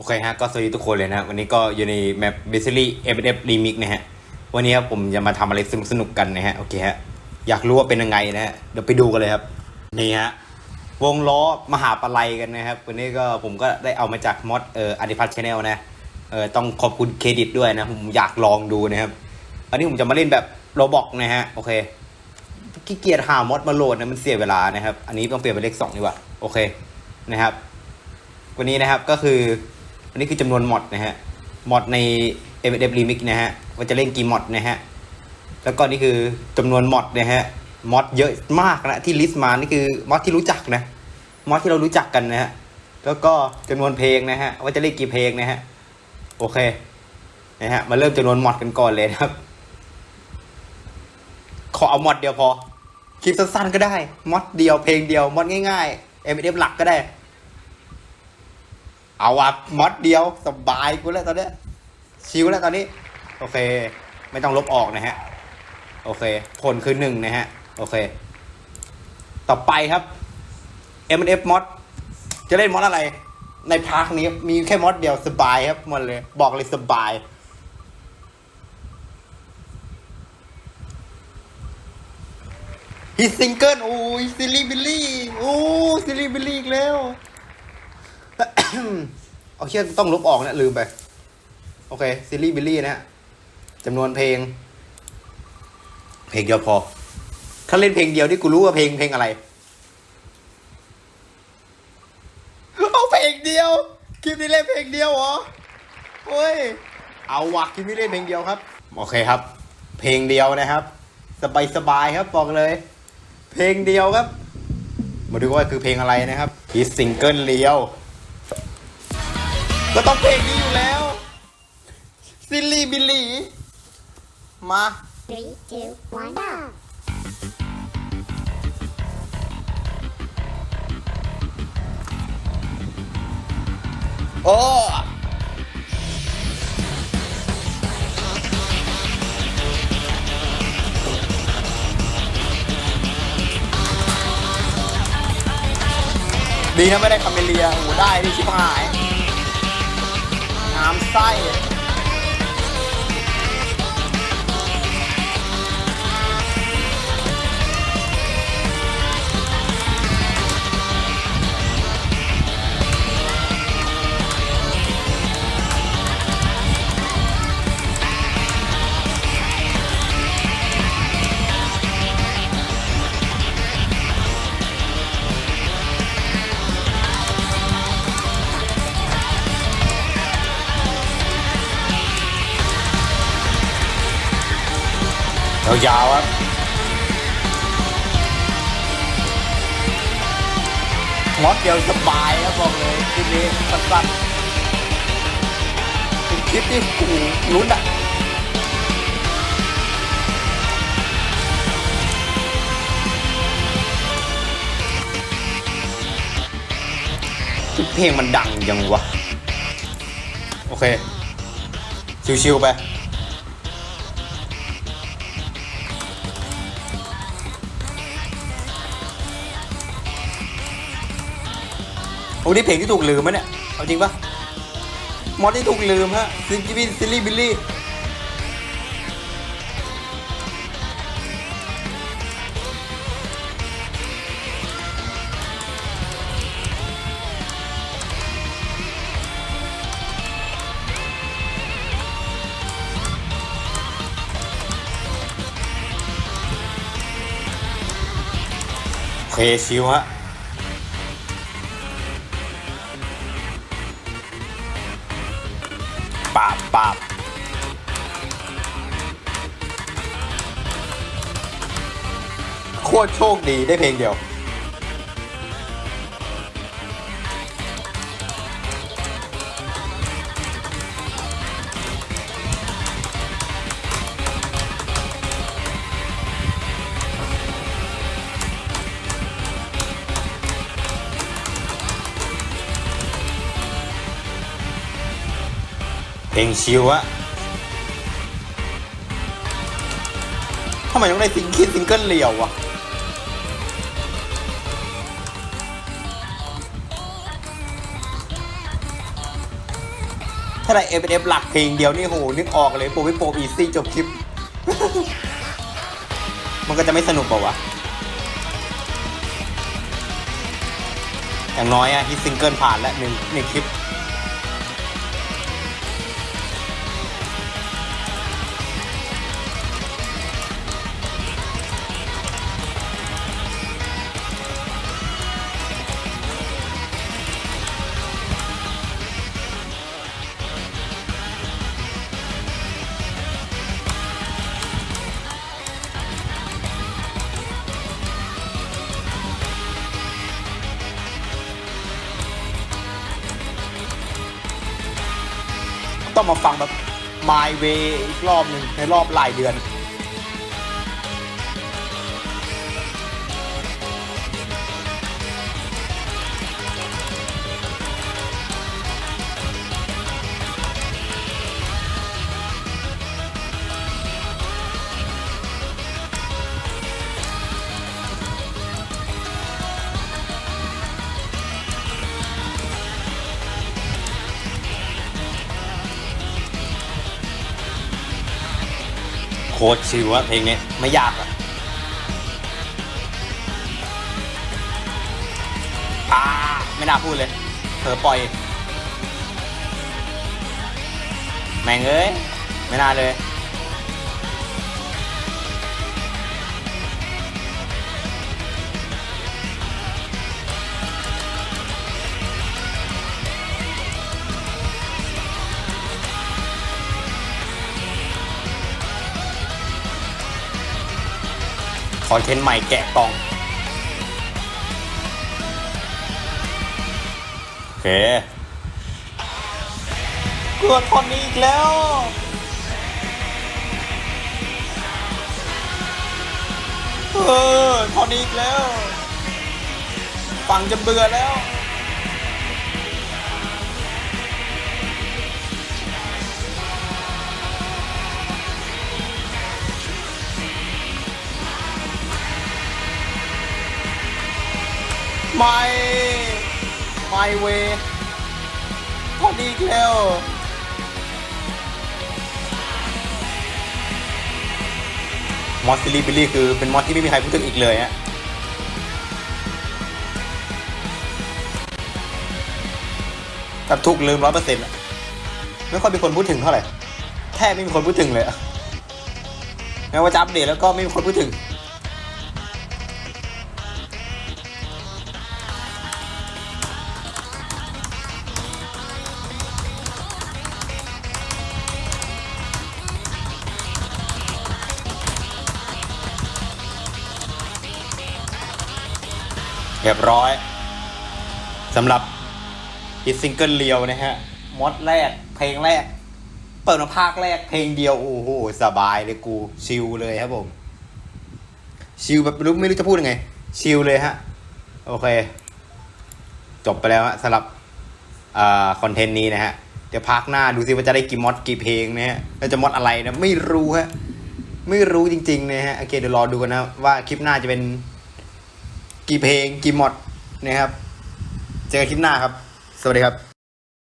โอเคฮะก็สวัสดีทุกคนเลยนะ วันนี้ก็อยู่ในแมปเบสิลี่เอฟเอฟรีมิกนะฮะ วันนี้ครับผมจะมาทำอะไรสนุกสนุกกันนะฮะ โอเคฮะ อยากรู้ว่าเป็นยังไงนะฮะ เดี๋ยวไปดูกันเลยครับ นี่ฮะ วงล้อมหาปลัยกันนะครับ วันนี้ก็ผมก็ได้เอามาจากมอดเอ่ออาร์ติพัทชาแนลนะ เอ่อต้องขอบคุณเครดิตด้วยนะ ผมอยากลองดูนะครับ อันนี้ผมจะมาเล่นแบบโรบอกนะฮะ โอเค ขี้เกียจหามอดมาโหลดนะ มันเสียเวลานะครับ อันนี้ต้องเปลี่ยนเป็นเลขสองดีกว่า โอเค นะครับ วันนี้นะครับก็คือ อันนี้คือจำนวนมอดนะฮะมอดใน m f Remix นะฮะว่าจะเล่นกี่มอดนะฮะแล้วก็นี่คือจำนวนมอดนะฮะมอดเยอะมากนะที่ลิสต์มานี่คือมอดที่รู้จักนะมอดที่เรารู้จักกันนะฮะแล้วก็จำนวนเพลงนะฮะว่าจะเล่นกี่เพลงนะฮะโอเคนะฮะมาเริ่มจำนวนมอดกันก่อนเลยนะครับ ขอเอามอดเดียวพอคลิปสั้นๆก็ได้มอดเดียวเพลงเดียวมอดง่ายๆ m f หลักก็ได้ เอาอะมอดเดียวสบายกูแล้วตอนเนี้ยชิวแล้วตอนนี้ โอเค ไม่ต้องลบออกนะฮะ โอเค ผลคือหนึ่งนะฮะ โอเค ต่อไปครับ M F มอดจะเล่นมอดอะไร ในพาร์คนี้มีแค่มอดเดียวสบายครับหมดเลย บอกเลยสบายฮิตซิงเกิลโอ้ยซิลลี่บิลลี่โอ้ซิลลี่บิลลี่อีกแล้ว เอาเชื่อต้องลบออกเนะลืมไป โอเคซิลลี่บิลลี่นะฮะจำนวนเพลง เพลงเดียวพอ ถ้าเล่นเพลงเดียวที่กูรู้ว่าเพลงเพลงอะไรเอาเพลงเดียว คลิปนี้เล่นเพลงเดียวเหรอโอ้ย เอาวะคลิปนี้เล่นเพลงเดียวครับ โอเคครับ เพลงเดียวนะครับ สบายสบายครับบอกเลย เพลงเดียวครับ มาดูว่าคือเพลงอะไรนะครับฮิตซิงเกิลเดียว ก็ต้องเพลงนี้อยู่แล้ว ซิลลี่บิลลี่ มา Three, two, one, go! โอ้ดีนะไม่ได้คาเมเลียโอ้โหได้ดิชิบหาย น้ำไส้ ยาวๆครับมอดเดียวสบายครับบอกเลยคลิปนี้สั้นๆเป็นคลิปที่กูลุ้นอะเพลงมันดังยังวะ โอเค ชิวๆไป อ้นี่เพลงที่ถูกลืมไหมเนี่ย เอาจริงปะมอดที่ถูกลืมฮะซินจิบินซิลลี่บิลลี่โอเคชิวฮะ คตรโชคดีได้เพลงเดียว เพลงชิวอะทำไมต้องได้ซิงคิดซิงเกิลเลียววะ ถ้าได้ F F หลักเพลงเดียวนี่โหนึกออกเลยโปรพิโปรอีซี่จบคลิป มันก็จะไม่สนุกเปล่าวะ อย่างน้อยอะฮิตซิงเกิลผ่านแล้วหนึ่งหนึ่งคลิป ต้องมาฟังแบบ My Way อีกรอบหนึ่งในรอบหลายเดือน คตรชิวอะเพลงนี้ไม่ยากอะอ่าไม่น่าพูดเลยเธอปล่อย แม่งเอ้ย ไม่น่าเลย คอนเทนต์ใหม่แกะกล่อง โอเคกลัวทอนนี้อีกแล้ว เออทอนนี้อีกแล้ว ฟังจนเบื่อแล้ว ไม่ไม่เวทอนนี้อีกแล้วมอสซิลี่บิลลี่คือเป็นมอสที่ไม่มีใครพูดถึงอีกเลยฮะแบบถูกลืมร้อยเปอร์เซ็นต์ไม่ค่อยมีคนพูดถึงเท่าไหร่ แทบไม่มีคนพูดถึงเลยแม้ว่าจะอัปเดตแล้วก็ไม่มีคนพูดถึง รียบร้อยสำหรับฮิตซิงเกิลเลียวนะฮะมอดแรก เพลงแรก เปิดมาภาคแรกเพลงเดียว โอ้โห สบายเลยกูชิลเลยครับผม ชิลแบบไม่รู้ไม่รู้จะพูดยังไง ชิลเลยฮะ โอเค จบไปแล้วฮะสำหรับอ่าคอนเทนต์นี้นะฮะ เดี๋ยวพักหน้าดูซิว่าจะได้กี่มอดกี่เพลงนะฮะแล้วจะมอดอะไรนะ ไม่รู้ฮะ ไม่รู้จริงๆนะฮะ โอเคเดี๋ยวรอดูกันนะว่าคลิปหน้าจะเป็น กี่เพลงกี่หมดนะครับ เจอกันคลิปหน้าครับ สวัสดีครับ